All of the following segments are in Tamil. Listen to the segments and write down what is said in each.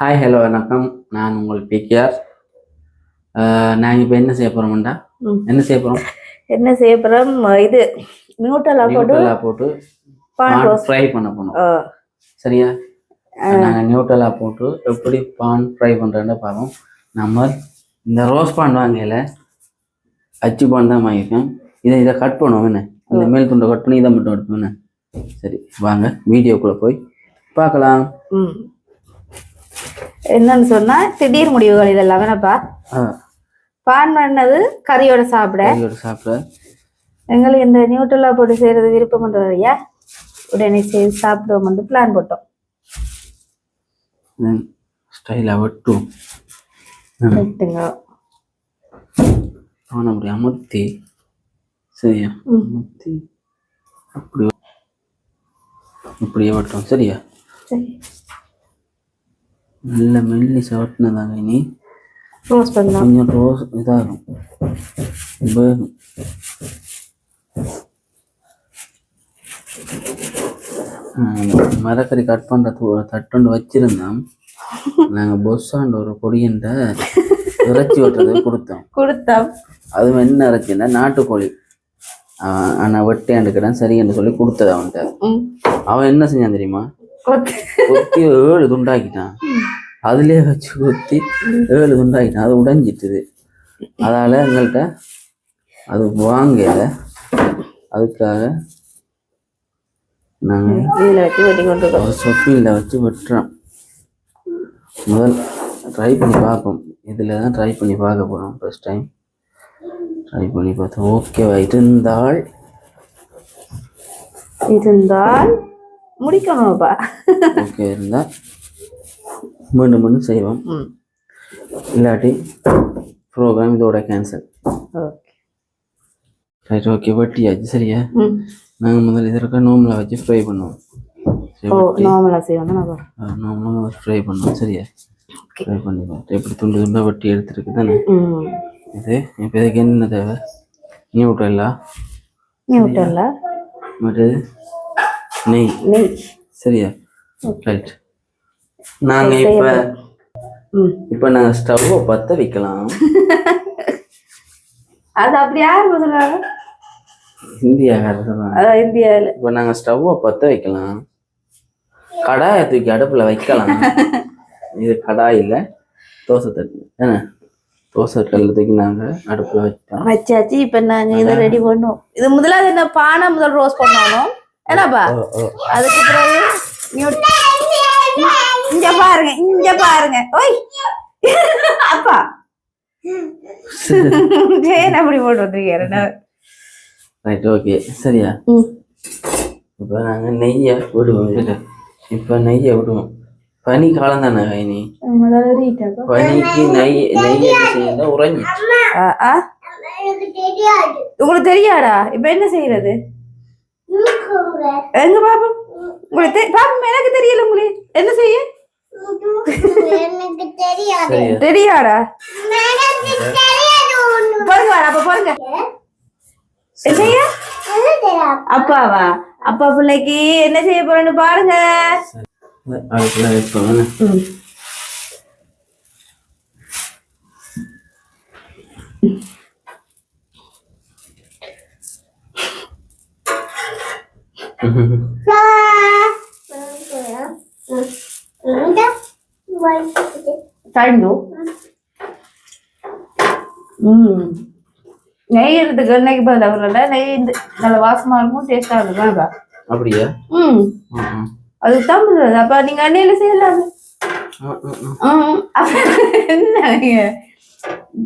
ஹாய் ஹலோ வணக்கம். நான் உங்கள் பிகேஆர். நாங்கள் இப்போ என்ன செய்ய போகிறோம்டா. என்ன செய்ய போகிறோம் என்ன செய்ய போறோம்? இது நியூட்டலா போட்டு போட்டு ஃப்ரை பண்ண போனோம் சரியா? நாங்கள் நியூட்டலா போட்டு எப்படி பான் ஃப்ரை பண்ணுறேன்னு பார்ப்போம் நம்ம இந்த ரோஸ் பான் வாங்கல அச்சு பான் தான் வாங்கியிருக்கோம். இதை இதை கட் பண்ணுவோம் என்ன? இந்த மேல் துண்டை கட் பண்ணி இதை மட்டும் கட் பண்ண சரி வாங்க வீடியோக்குள்ளே போய் பார்க்கலாம். என்னன்னு சொன்னா திடீர் முடிவுகள் இதெல்லாம் ஆ. பான் பண்ணது கறியோட சாப்பிட. சாப்பிட. எங்களுக்கு இந்த நியூட்ரலா போட்டு செய்யறது விருப்பம் பண்றதையா உடனே செய்து சாப்பிடுவோம் பிளான் போட்டோம். ஸ்டைலாக வெட்டும் விட்டுங்க. அவனை அப்படி அமுத்தி சரியா? ம். அமுத்தி அப்படி இப்படியே வெட்டும் சரியா? சரி. நல்ல மெல்லி சவட்டினதாங்க இனி ரோஸ் பண்ணலாம் கொஞ்சம் ரோஸ் இதாகும் வேகும் மரக்கறி கட் பண்ணுறது ஒரு தட்டுண்டு வச்சிருந்தோம் நாங்கள் பொஸ்ஸாண்ட ஒரு பொடியன்ட்ட இறைச்சி வெட்டுறது கொடுத்தோம் கொடுத்தோம் அது என்ன இறைச்சின்னா நாட்டுக்கோழி ஆனால் வெட்டேண்டுக்கிறேன் சரின்னு சொல்லி கொடுத்தது அவன்கிட்ட. அவன் என்ன செஞ்சான் தெரியுமா கொத்து. ஏழு துண்டாக்கிட்டான் அதுலயே வச்சு கொத்தி ஏழு துண்டாக்கிட்டான் அது உடைஞ்சிட்டுது. அதால எங்கள்கிட்ட அது வாங்கல. அதுக்காக நாங்கள் சொப்பியில் வச்சு வெட்டுறோம். முதல் ட்ரை பண்ணி பார்ப்போம். இதில் தான் ட்ரை பண்ணி பார்க்க போகிறோம் ஃபர்ஸ்ட் டைம் ட்ரை பண்ணி பார்த்தோம் ஓகேவா இருந்தால் இருந்தால் முடிக்கணும்ப்பா. ஓகே இருந்தால் மீண்டும் மீண்டும் செய்வோம். இல்லாட்டி ப்ரோக்ராம் இதோட கேன்சல் ஓகே. ரைட் ஓகே வெட்டியாச்சு சரியா? நாங்கள் முதல்ல இதற்கு நோம்பில் வச்சு ஃப்ரை பண்ணுவோம். நார்மலாக செய்வோம் நோம்பலாம் ஃப்ரை பண்ணுவோம் சரியா? ஃப்ரை பண்ணி பார்த்து எப்படி துண்டு துண்டாக வெட்டி எடுத்துருக்கு தானே? இது இப்போ இதுக்கு என்ன தேவை? நியூட்ரல்லா நியூட்டல்ல மற்றது? நெய். நெய். சரியா? ரைட் நாங்கள் இப்போ இப்போ நாங்கள் ஸ்டவ்வை பற்ற வைக்கலாம். அது அப்படி யார் சொல்றாங்க இந்தியாக்காரர் சொல்லுவாங்க அதான் இந்தியாவில் இப்போ நாங்கள் ஸ்டவ்வை பற்ற வைக்கலாம். கடாயை தூக்கி அடுப்பில் வைக்கலாம். இது கடாய் இல்லை தோசை தட்டு. என்ன? தோசை கல்ல தூக்கி நாங்கள் அடுப்பில் வச்சோம் வச்சாச்சு இப்போ நாங்கள் இதை ரெடி பண்ணுவோம். இது முதலாவது என்ன பானை முதல் ரோஸ் பண்ணணும்? என்னப்பா அதுக்கு பிறகு இங்க பாருங்க இங்க பாருங்க. ஓய். அப்பா. ஏன் அப்படி போட்டு வந்துருக்கீங்க ரைட் ஓகே சரியா? இப்போ நாங்கள் நெய்யை விடுவோம் இப்போ நெய்யை விடுவோம். பனி காலம் தானே கைனி? பனிக்கு நெய் நெய் என்ன செய்யுது உறைஞ்சிச்சு உங்களுக்கு தெரியாடா இப்ப என்ன செய்யறது? எங்க பாப்போம் உங்களுக்கு பாப்போம் எனக்கு தெரியல உங்களுக்கு என்ன செய்ய? எனக்கு தெரியாது. சரியா. தெரியாடா வாடா, அப்ப பாருங்க என்ன செய்ய? அது தெரியாது. அப்பாவா? அப்பா பிள்ளைக்கு என்ன செய்ய போறேன்னு பாருங்க. தண்டு ம் நெய் இருக்கு எண்ணெய்க்கு பதில் அவர்கள நெய் இந்த நல்ல வாசமா இருக்கும் டேஸ்டா இருக்கும் அப்படியா? ம். தான் பண்றது அப்ப நீங்க எண்ணெயில செய்யலாம்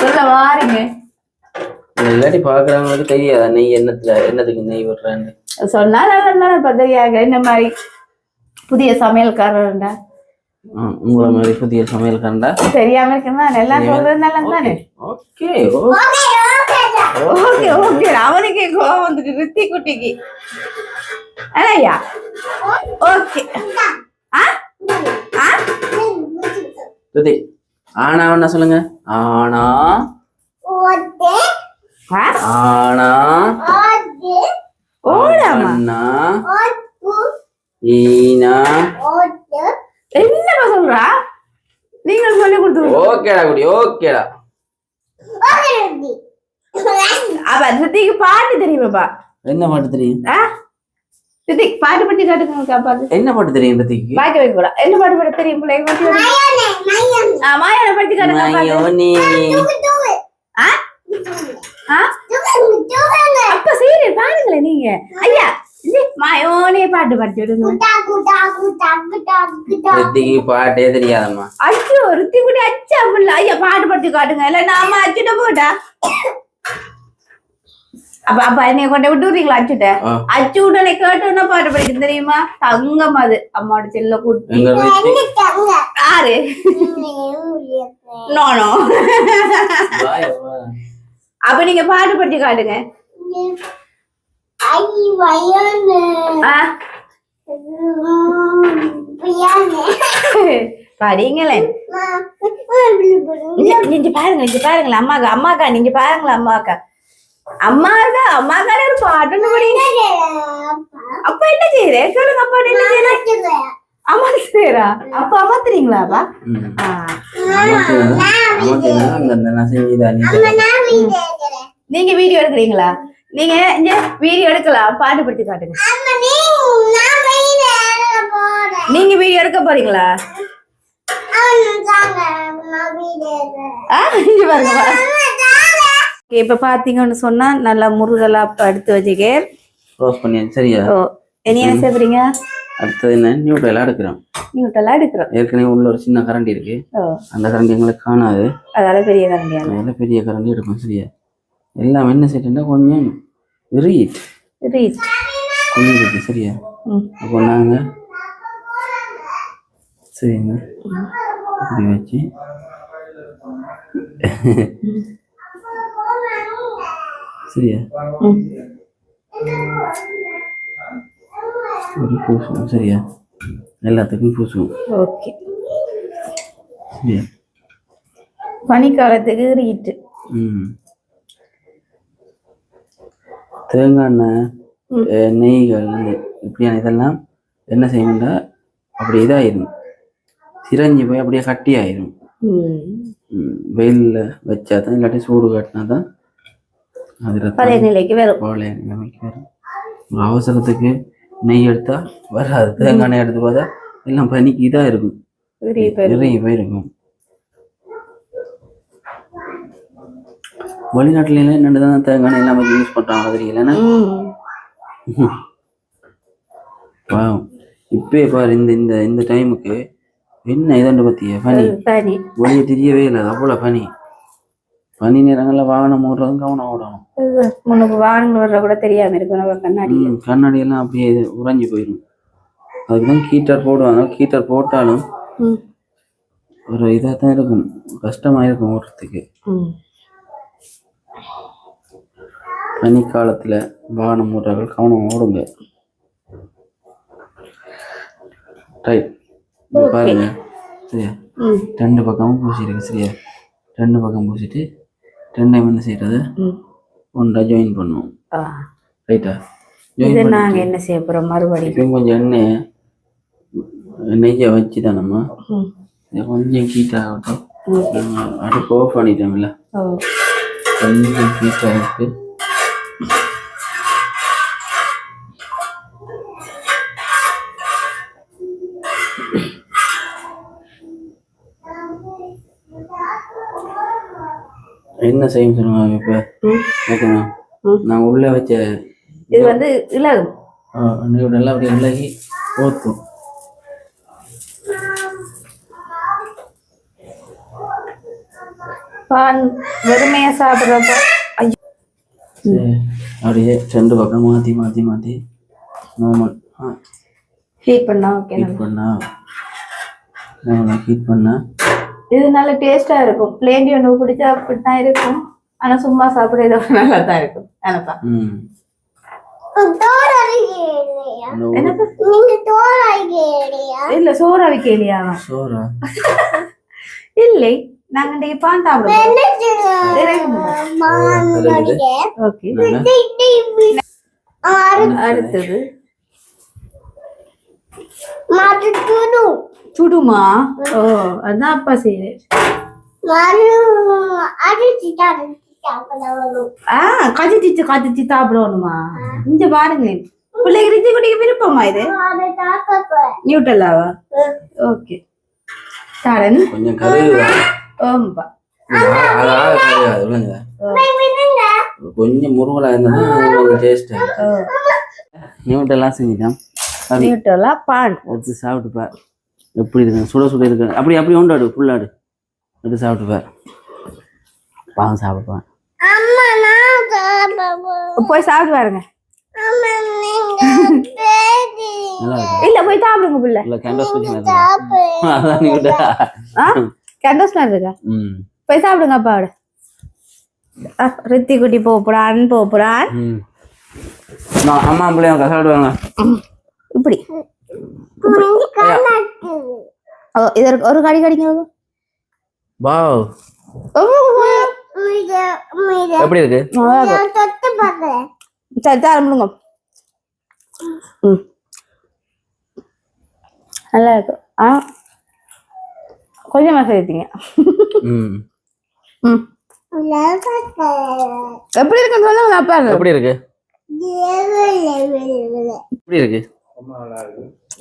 சொல்ல வாரீங்க. இல்லாட்டி பார்க்குறவங்களுக்கு தெரியாதா நெய் என்னத்துல என்னத்துக்கு நெய் விடுறான்னு? சொன்னா நல்லா தானே பத்திரியாக இந்த மாதிரி புதிய சமையல்காரர்டா ம், உங்களை மாதிரி புதிய சமையல் கண்டா தெரியாம இருக்குன்னா எல்லாம் சொல்றது நல்லா தானே? Okay okay okay. அவனுக்கே கோவம் வந்துட்டு ரித்தி குட்டிக்கு. அதையா ஓகே. ஆ? ஆ? சுதி ஆனா என்ன சொல்லுங்க. ஆனா? ஆனா? ஓடாமா அண்ணா ஈனா. என்னப்பா சொல்றா? ஓகேடா குடி ஓகேடா. அப்ப ரித்திக்கு பாட்டு தெரியுமாப்பா? என்ன பாட்டு தெரியும்? ரித்திக் பாட்டு பற்றி காட்டுங்க பாட்டு என்ன பாட்டு தெரியும் ரத்திக்கு பாக்க வைக்க கூட என்ன பாட்டு பாட தெரியும் பிள்ளைங்க பாட்டு மாயான படுத்தி காட்டுங்க பாட்டு மயோனி. ஆ ஆ? அப்ப சரி பாருங்களேன் நீங்க. ஐயா மாயோனே பாட்டு பாடி விடுங்க பாட்டே தெரியாதம்மா. அச்சோ ரித்தி கூட அச்சா புள்ள. ஐயா பாட்டு படுத்தி காட்டுங்க. இல்ல நாம அச்சுட்ட போட்டா? அப்ப அப்ப என்னைய கொண்டு விட்டு விடுறீங்களா அச்சுட்ட. அச்சு உடனே கேட்டோன்னா பாட்டு படிக்க தெரியுமா? தங்கம் அது. அம்மாவோட செல்ல கூட்டி. எங்க ரத்தி ஆறு நோ நோ வாய வா. அப்ப நீங்க பாட்டு படுத்தி காட்டுங்க. படிங்களேன் இங்க- நீங்க பாருங்க பாருங்களேன் அம்மாக்கா அம்மாக்கா நீங்க பாருங்களேன் அம்மாக்கா அம்மாக்கா அம்மாக்கா ஒரு பாட்டுன்னு படிங்க அப்பா என்ன செய்யறேன் சொல்லுங்க அப்பா என்ன செய்யறேன் அம்மா செய்யறா அப்பா அம்மாத்துறீங்களாப்பா ம். ஆ. அம்மாக்கு அம்மாக்கு என்ன அந்த அந்த நான் செஞ்சதா நீ செய்த? நீங்க வீடியோ எடுக்கிறீங்களா நீங்க இங்க வீடியோ எடுக்கலாம். பாட்டு படுத்தி காட்டுங்க. நீங்க வீடியோ எடுக்க போறீங்களா? இப்ப பாத்தீங்கன்னு சொன்னா நல்லா முருகலா எடுத்து வச்சுக்கேன் க்ளோஸ் பண்ணியாச்சு சரியா? ஓ என்ன செய்றீங்க அடுத்தது என்ன? நியூட்ரலாக எடுக்கிறோம். நியூட்டெல்லாம் எடுக்கிறோம். ஏற்கனவே உள்ள ஒரு சின்ன கரண்டி இருக்கு. அந்த கரண்டி எங்களுக்கு காணாது. அதால பெரிய அதனால பெரிய கரண்டி எடுப்போம் சரியா? எல்லாம் என்ன செய்யணும்னா கொஞ்சம் ரீட் ரீச் கொஞ்சம் இருக்கு சரியா அப்போ நாங்கள் சரிங்க. இப்படி வச்சு. சரியா? ஒரு பூசுவோம் சரியா? எல்லாத்துக்கும் பூசுவோம் ஓகே. சரியா? பனிக்காலத்துக்கு ரீட்டு ம். தேங்காய் எண்ணெய் நெய்கள் இப்படியான இதெல்லாம் என்ன செய்யணும்னா அப்படி இதாயிரும். சிரஞ்சி போய் அப்படியே கட்டி ஆயிரும் வெயிலில் வச்சா தான் இல்லாட்டி சூடு காட்டினா தான் பழைய நிலைக்கு வரும். பழைய நிலைமைக்கு வரும். ஒரு அவசரத்துக்கு நெய் எடுத்தா வராது. தேங்காய் எண்ணெய் எடுத்து பார்த்தா எல்லாம் பனிக்கு இதாக இருக்கும் நிறைய போயிருக்கும். வெளிநாட்டுல எல்லாம் என்னென்னு தான் தேங்காய் எல்லாம் யூஸ் பண்ணுறாங்க தெரியலன்னா இப்பயே பாரு இந்த இந்த இந்த டைமுக்கு என்ன இதண்டு பத்திய பனி? பனி. வெளியே தெரியவே இல்லை அவ்வளோ பனி. பனி நேரங்களில் வாகனம் ஓடுறதும் கவனம் ஓடணும். முன்னுக்கு வாகனங்கள் வர்ற கூட தெரியாம இருக்கும் கண்ணாடி. கண்ணாடி எல்லாம் அப்படியே உறைஞ்சி போயிடும். அதுக்கு தான் கீட்டர் போடுவாங்க. கீட்டர் போட்டாலும் ஒரு இதாக தான் இருக்கும். கஷ்டமாக இருக்கும் ஓடுறதுக்கு ம் பனிக்காலத்தில் வாகனம் ஓட்டுறவர்கள் கவனம் ஓடுங்க. ரைட். பாருங்க. சரியா? ரெண்டு பக்கமும் பூசிருக்கு சரியா? ரெண்டு பக்கம் பூசிட்டு ரெண்டையும் என்ன செய்யறது? ஒன்றா ஜாயின் பண்ணுவோம். ரைட்டா ஜாயின் நாங்க பண்ணி என்ன செய்ய போறோம்? மறுபடியும். கொஞ்சம் எண்ணெயை நெய்யை வச்சு தான் நம்ம கொஞ்சம் ஹீட் ஆகட்டும். அடுப்பு ஆஃப் பண்ணிட்டோம்ல. கொஞ்சம் ஹீட் ஆகிட்டு என்ன செய்யும் சொல்லுவாங்க இப்போ? ஓகேண்ணா. நான் உள்ளே வச்ச இது வந்து இலகும் எல்லாம் அப்படியே விலகி ஓத்தும் பான் வெறுமையா சாப்பிட்றப்ப. ஐயோ. அப்படியே ரெண்டு பக்கம் மாற்றி மாற்றி மாற்றி நார்மல் ஹீட் பண்ணா ஓகே ஹீட் பண்ணா. நார்மலாக ஹீட் பண்ணா. இது நல்ல டேஸ்டா இருக்கும். பிளேண்டி ஒன்று பிடிச்சா அப்படித்தான் இருக்கும். ஆனா சும்மா சாப்பிட இது நல்லா தான் இருக்கும் எனப்பா இல்ல சோறா வைக்கலையா சோறா? இல்லை. நாங்க பான் சாப்பிடுவோம் அடுத்தது சுடுமா? ஓ அதான் அப்பா சாப்பிடணும். ஆ கதிச்சு கதிச்சு சாப்பிடணுமா? இங்க பாருங்க. பிள்ளைக்கு ரிச்சி குடிக்க விருப்பமா இது? நியூட்டல்லாவா ஓகே. தாரன். கொஞ்சம் கருவாது விழுங்க கொஞ்சம் முருகலா கொஞ்சம் டேஸ்ட் ஓ நியூட்டெல்லாம் செஞ்சுட்டோம் நியூட்டலா பான் எடுத்து சாப்பிட்டு பார் எப்படி இருக்கு? சுட சுட இருக்கு. அப்படி அப்படி உண்டாடு ஃபுல்லாடு எடுத்து சாப்பிட்டு பார் பாவம் சாப்பிடுவான். போய் சாப்பிட்டு பாருங்க. இல்ல போய் சாப்பிடுங்க பிள்ளை. இல்லை கேண்டோஸ் இருக்கா. ம். போய் சாப்பிடுங்க அப்பாவோட ரித்தி குட்டி போப்புறான் போப்புறான் ம். நான் அம்மா பிள்ளைங்க கசாடுவாங்க இப்படி. இதற்கு ஒரு கடி கடிங்க. வாவ். எப்படி இருக்கு? நான் தொட்டு பார்க்கிறேன் சரி தர முடியுங்க ம். நல்லா இருக்கு. ஆ. கொஞ்சமா சேர்த்தீங்க. ம். ம். எப்படி இருக்குன்னு சொல்லுங்க அப்பா எப்படி இருக்கு? எப்படி இருக்கு?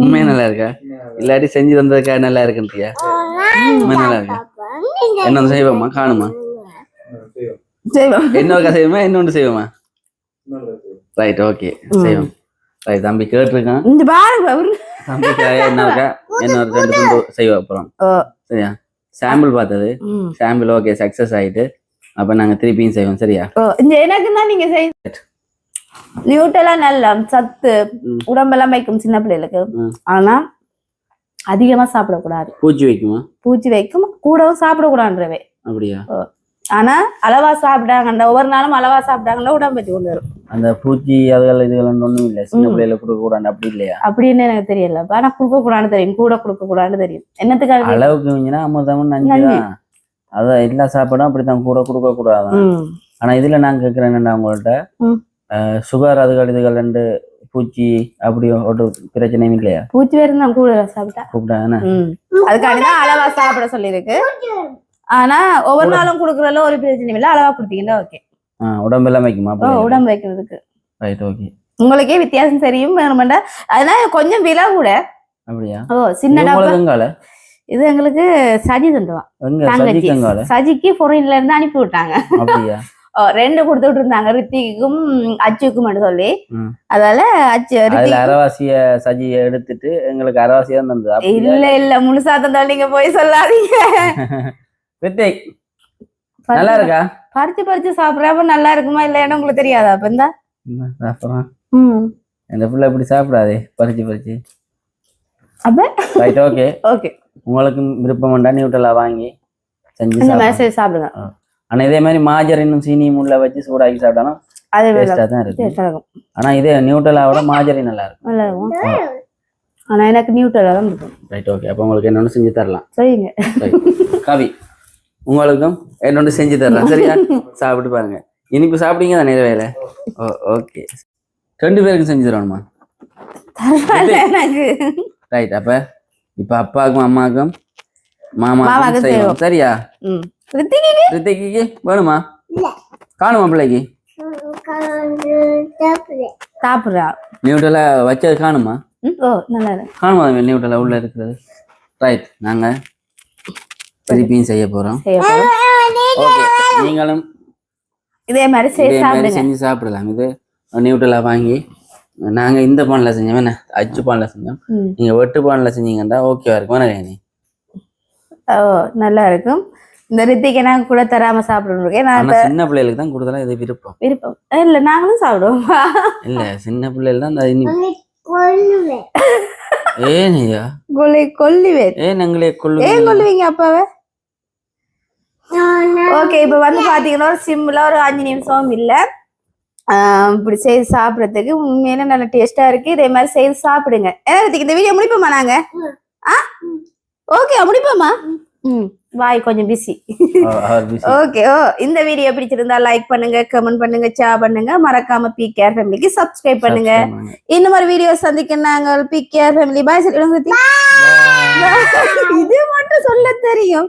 உண்மையா நல்லா இருக்கா? இல்லாட்டி செஞ்சு தந்ததுக்கா நல்லா இருக்குன்றியா? உண்மை நல்லா இருக்கா? என்ன செய்வோமா. காணுமா செய்வோம்? இன்னொருக்கா செய்வோமா? இன்னொன்று செய்வோமா. ரைட் ஓகே செய்வோம். ரைட் தம்பி கேட்டிருக்கான். இந்த பாருங்க அவரு. தம்பிக்காக என்னக்கா இன்னொரு ரெண்டு துண்டு செய்வோம் அப்புறம். சரியா? சாம்பிள் பார்த்தது. சாம்பிள் ஓகே சக்ஸஸ் ஆயிட்டு. அப்போ நாங்கள் திருப்பியும் செய்வோம். சரியா? இந்த எனக்கு தான் நீங்க செய் நியூட்டெல்லாம் நல்ல சத்து. உடம்பெல்லாம் வைக்கும் சின்ன பிள்ளைகளுக்கு. ஆனா அதிகமா சாப்பிடக்கூடாது. பூச்சி வைக்குமா? பூச்சி வைக்கும் கூடவும் சாப்பிடக்கூடாதுன்றவே. அப்படியா? ஆனா அளவா சாப்பிட்டாங்கண்டா ஒவ்வொரு நாளும் அளவா சாப்பிட்டாங்கன்னா உடம்பு வச்சு கொண்டு வரும். அந்த பூச்சி அதுகள் இதுகள் ஒன்றும் இல்லை. சின்ன ம். பிள்ளையில கொடுக்க கூடாது அப்படி இல்லையா? அப்படின்னு எனக்கு தெரியல. ஆனா கொடுக்க கூடாதுன்னு தெரியும் கூட கொடுக்க கூடாதுன்னு தெரியும். என்னத்துக்காக அளவுக்கு மிஞ்சினா அமிர்தமும் நஞ்சு அதான் எல்லா சாப்பாடும் அப்படித்தான் கூட கொடுக்க கூடாது. ஆனா இதுல நான் கேட்கிறேன் என்னன்னா உங்கள்ட்ட. சுகர் அதுகள் இதுகள் ரெண்டு பூச்சி அப்படி ஒரு பிரச்சனையும் இல்லையா? பூச்சி வேறு தான் கூட சாப்பிட்டா. கூப்பிட்டாங்க ம். அதுக்காண்டிதான் அளவா சாப்பிட சொல்லியிருக்கு. ஆனா ஒவ்வொரு நாளும் கொடுக்கறதுல ஒரு பிரச்சனையும் இல்லை. அளவா கொடுத்தீங்கன்னா ஓகே. உடம்பெல்லாம் வைக்குமா ஓ உடம்பு வைக்கிறதுக்கு. ரைட் ஓகே உங்களுக்கே வித்தியாசம் தெரியும். வேணுமெண்டா அதனால கொஞ்சம் விலை கூட. அப்படியா? ஓ சின்ன இது எங்களுக்கு சஜி தந்துவான் சஜிக்கு ஃபொரின்ல இருந்து அனுப்பி விட்டாங்க. அப்படியா? ரெண்டு கொடுத்துட்டு இருந்தாங்க ரித்திக்கும் அச்சுக்கும் சொல்லி. அதால அச்சு அரைவாசிய சஜியை எடுத்துட்டு எங்களுக்கு அரைவாசியா தந்தது? இல்ல இல்ல முழுசா தந்தாலும் நீங்க போய் சொல்லாதீங்க. ரித்திக் நல்லா இருக்கா? பறிச்சு பறிச்சு சாப்பிடாம நல்லா இருக்குமா இல்லையான்னு உங்களுக்கு தெரியாதா? அப்ப இந்த. இந்த பிள்ளை இப்படி சாப்பிடாதே. பறிச்சு பறிச்சு. அப்ப? ரைட் ஓகே ஓகே உங்களுக்கும் விருப்பம் உண்டா? நியூட்டலா வாங்கி செஞ்சு சாப்பிடுங்க. ஆனா இதே மாதிரி மாஜரினும் சீனியும் உள்ள வச்சு சூடாக்கி சாப்பிட்டாலும் அது டேஸ்டா தான் இருக்கும். ஆனா இதே நியூட்டலாவோட மாஜரி நல்லா இருக்கும். நல்லா இருக்கும் ஆனா எனக்கு நியூட்ரலா தான் இருக்கும் ரைட் ஓகே அப்போ உங்களுக்கு என்னொன்று செஞ்சு தரலாம். சரிங்க. கவி உங்களுக்கும் என்னொன்று செஞ்சு தரலாம். சரியா? சாப்பிட்டு பாருங்க. இனிப்பு சாப்பிட்டீங்க தானே வேலை? ஓ ஓகே ரெண்டு பேருக்கும் செஞ்சு தரணுமா? ரைட் அப்ப இப்ப அப்பாவுக்கும் அம்மாவுக்கும் மாமாவுக்கும் மாமாவுக்கும் செய்வோம். சரியா? ம். ரித்திக்கு வேணுமா? இல்ல. காணுமா பிள்ளைக்கு? சாப்பிடு சாப்பிடுறா. நியூட்டலா வச்சது காணுமா? ஓ நல்லா காணுமா நியூட்டலா உள்ள இருக்கிறது? ரைட் நாங்க திருப்பியும் செய்ய போறோம். ஓகே நீங்களும் இதே மாதிரி செஞ்சு சாப்பிடலாம். இது நியூட்டலா வாங்கி நாங்க இந்த பானில் செஞ்சோம். என்ன? அச்சு பானில் செஞ்சோம். நீங்க வெட்டு பானில் செஞ்சீங்கன்னா ஓகேவா இருக்கும். நல்லா இருக்கும். இந்த ரித்திக்கு நான் கூட தராம சாப்பிடணும். நான் சின்ன பிள்ளைகளுக்கு தான் கூடுதலா இது விருப்பம். விருப்பம். இல்ல நாங்களும் சாப்பிடுவோம் இல்ல சின்ன பிள்ளைகள் தான் இனி உன்னை கொல்லுவேன் ஏன் ஐயா? கொல்லி ஏன் எங்களே கொல்லுவீங்க அப்பாவை? ஓகே இப்போ வந்து பாத்தீங்கன்னா ஒரு சிம்பிளா ஒரு அஞ்சு நிமிஷம் இல்ல. ஆஹ் இப்படி செய்து சாப்பிடறதுக்கு உண்மையில நல்ல டேஸ்டா இருக்கு. இதே மாதிரி செய்து சாப்பிடுங்க. ரித்திக், இந்த வீடியோ முடிப்போமா நாங்க? ஆ? ஓகே முடிப்போமா? ம். வாய் கொஞ்சம் பிஸி. ஓகே ஓ இந்த வீடியோ பிடிச்சிருந்தா லைக் பண்ணுங்க கமெண்ட் பண்ணுங்க ஷேர் பண்ணுங்க மறக்காம பி கேர் ஃபேமிலிக்கு சப்ஸ்கிரைப் பண்ணுங்க. இந்த மாதிரி வீடியோ சந்திக்க நாங்கள் பி கேர் ஃபேமிலி பாய் சொல்லிடுங்க. இது மட்டும் சொல்ல தெரியும்